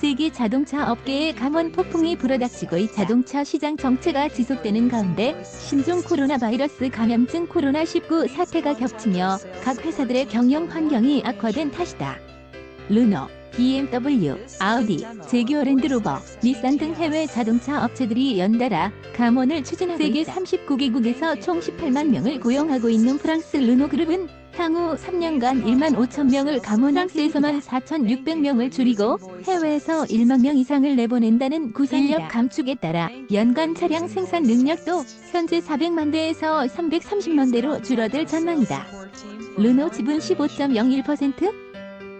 세계 자동차 업계에 감원 폭풍이 불어닥치고 이 자동차 시장 정체가 지속되는 가운데 신종 코로나 바이러스 감염증 코로나19 사태가 겹치며 각 회사들의 경영 환경이 악화된 탓이다. 르노, BMW, 아우디, 제규어 랜드로버, 닛산 등 해외 자동차 업체들이 연달아 감원을 추진하고 세계 39개국에서 총 18만 명을 고용하고 있는 프랑스 르노 그룹은 향후 3년간 1만 5천 명을 감원 프랑스에서만 4,600명을 줄이고 해외에서 1만 명 이상을 내보낸다는 구상력 감축에 따라 연간 차량 생산 능력도 현재 400만 대에서 330만 대로 줄어들 전망이다. 르노 지분 15.01%?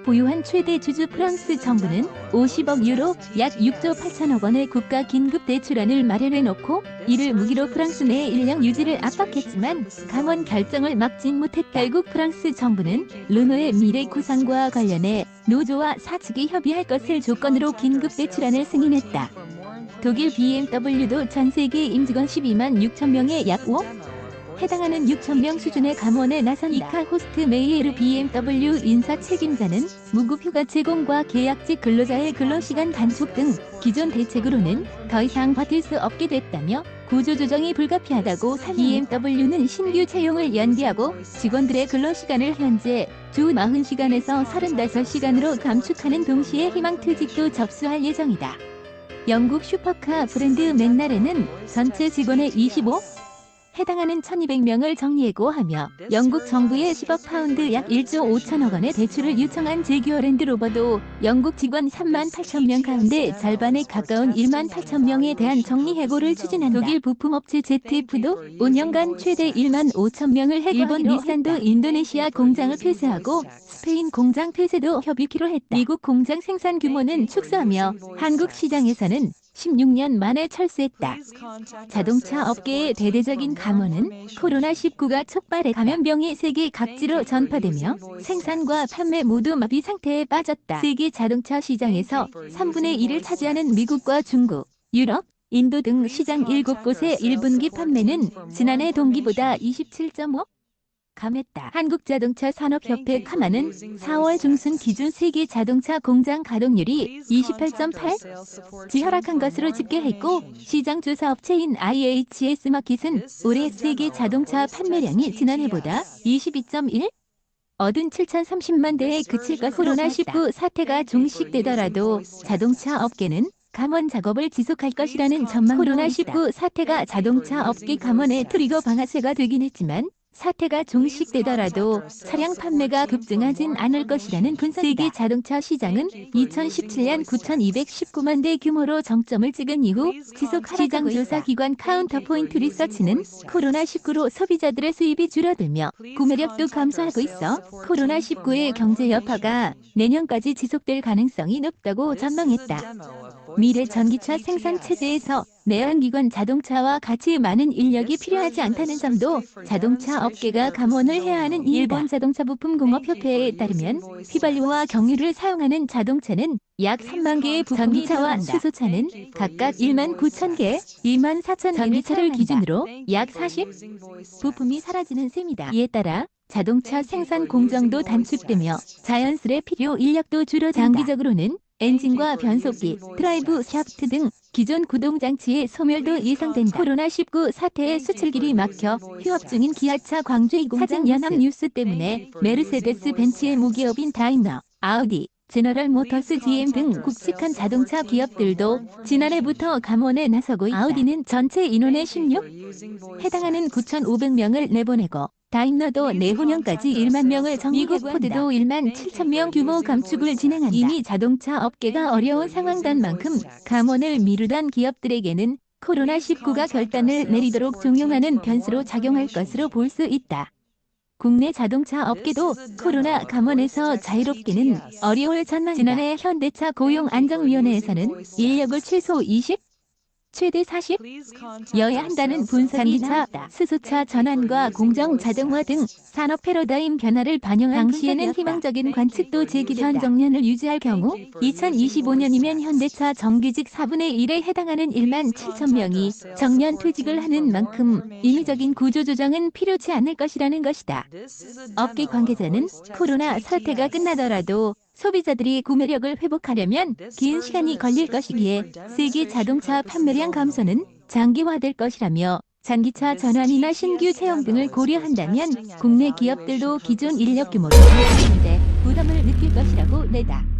보유한 최대 주주 프랑스 정부는 50억 유로 약 6조 8천억 원의 국가 긴급 대출안을 마련해 놓고 이를 무기로 프랑스 내 인력 유지를 압박했지만 강원 결정을 막진 못했다. 결국 프랑스 정부는 르노의 미래 구상과 관련해 노조와 사측이 협의할 것을 조건으로 긴급 대출안을 승인했다. 독일 BMW도 전 세계 임직원 12만 6천 명의 약 5억 해당하는 6천명 수준의 감원에 나선다. 이카 호스트 메이에르 BMW 인사 책임자는 무급 휴가 제공과 계약직 근로자의 근로시간 단축 등 기존 대책으로는 더 이상 버틸 수 없게 됐다며 구조조정이 불가피하다고 BMW는 신규 채용을 연기하고 직원들의 근로시간을 현재 주 40시간에서 35시간으로 감축하는 동시에 희망퇴직도 접수할 예정이다. 영국 슈퍼카 브랜드 맥나렌은 전체 직원의 25 해당하는 1200명을 정리해고하며 영국 정부에 10억 파운드 약 1조 5천억 원의 대출을 요청한 제규어 랜드로버도 영국 직원 3만 8천 명 가운데 절반에 가까운 1만 8천 명에 대한 정리해고를 추진한다. 독일 부품업체 ZF도 5년간 최대 1만 5천 명을 해고 일본 닛산도 인도네시아 공장을 폐쇄하고 스페인 공장 폐쇄도 협의키로 했다. 미국 공장 생산 규모는 축소하며 한국 시장에서는 16년 만에 철수했다. 자동차 업계의 대대적인 감원은 코로나19가 촉발해 감염병이 세계 각지로 전파되며 생산과 판매 모두 마비 상태에 빠졌다. 세계 자동차 시장에서 3분의 1을 차지하는 미국과 중국, 유럽, 인도 등 시장 7곳의 1분기 판매는 지난해 동기보다 27.5 감했다. 한국자동차 산업협회 카마는 4월 중순 기준 세계 자동차 공장 가동률이 28.8 지하락한 것으로 집계했고 시장 조사 업체인 IHS 마켓은 올해 세계 자동차 판매량이 지난해보다 22.1 얻은 7,030만 대에 그칠 것 코로나19 사태가 종식되더라도 자동차 업계는 감원 작업을 지속할 것이라는 전망 코로나19 사태가 자동차 업계 감원의 트리거 방아쇠가 되긴 했지만 사태가 종식되더라도 차량 판매가 급증하진 않을 것이라는 분석. 세계 자동차 시장은 2017년 9,219만 대 규모로 정점을 찍은 이후 지속 시장 조사 기관 카운터포인트 리서치는 코로나19로 소비자들의 수입이 줄어들며 구매력도 감소하고 있어 코로나19의 경제 여파가 내년까지 지속될 가능성이 높다고 전망했다. 미래 전기차 생산 체제에서 내연기관 자동차와 같이 많은 인력이 필요하지 않다는 점도 자동차 업계가 감원을 해야 하는 일본 자동차 부품 공업 협회에 따르면 휘발유와 경유를 사용하는 자동차는 약 3만 개의 전기차와 수소차는 각각 1만 9천 개, 2만 4천 전기차를 기준으로 약 40 부품이 사라지는 셈이다. 이에 따라 자동차 생산 공정도 단축되며 자연스레 필요 인력도 줄어 장기적으로는 엔진과 변속기, 드라이브 샤프트 등 기존 구동장치의 소멸도 예상된다. 코로나19 사태에 수출길이 막혀 휴업 중인 기아차 광주 공장 연합 뉴스 때문에 메르세데스 벤츠의 무기업인 다임러, 아우디, 제너럴 모터스 GM 등 굵직한 자동차 기업들도 지난해부터 감원에 나서고 있다. 아우디는 전체 인원의 16 해당하는 9,500명을 내보내고 다임러도 내후년까지 1만 명을 미국 포드도 1만 7천 명 규모 감축을 진행한다. 이미 자동차 업계가 어려운 상황단 만큼 감원을 미루던 기업들에게는 코로나19가 결단을 내리도록 종용하는 변수로 작용할 것으로 볼 수 있다. 국내 자동차 업계도 코로나 감원에서 자유롭게는 어려울 전망. 지난해 현대차 고용안정위원회에서는 인력을 최소 20, 최대 40 여야 한다는 분석이 나왔다. 수소차 전환과 공정 자동화 등 산업 패러다임 변화를 반영한 당시에는 희망적인 관측도. 현 정년을 유지할 경우 2025년이면 현대차 정규직 4분의 1에 해당하는 1만 7천 명이 정년 퇴직을 하는 만큼 인위적인 구조 조정은 필요치 않을 것이라는 것이다. 업계 관계자는 코로나 사태가 끝나더라도 소비자들이 구매력을 회복하려면 긴 시간이 걸릴 것이기에 세계 자동차 판매량 감소는 장기화될 것이라며 장기차 전환이나 신규 채용 등을 고려한다면 국내 기업들도 기존 인력 규모를 줄이는데 부담을 느낄 것이라고 내다.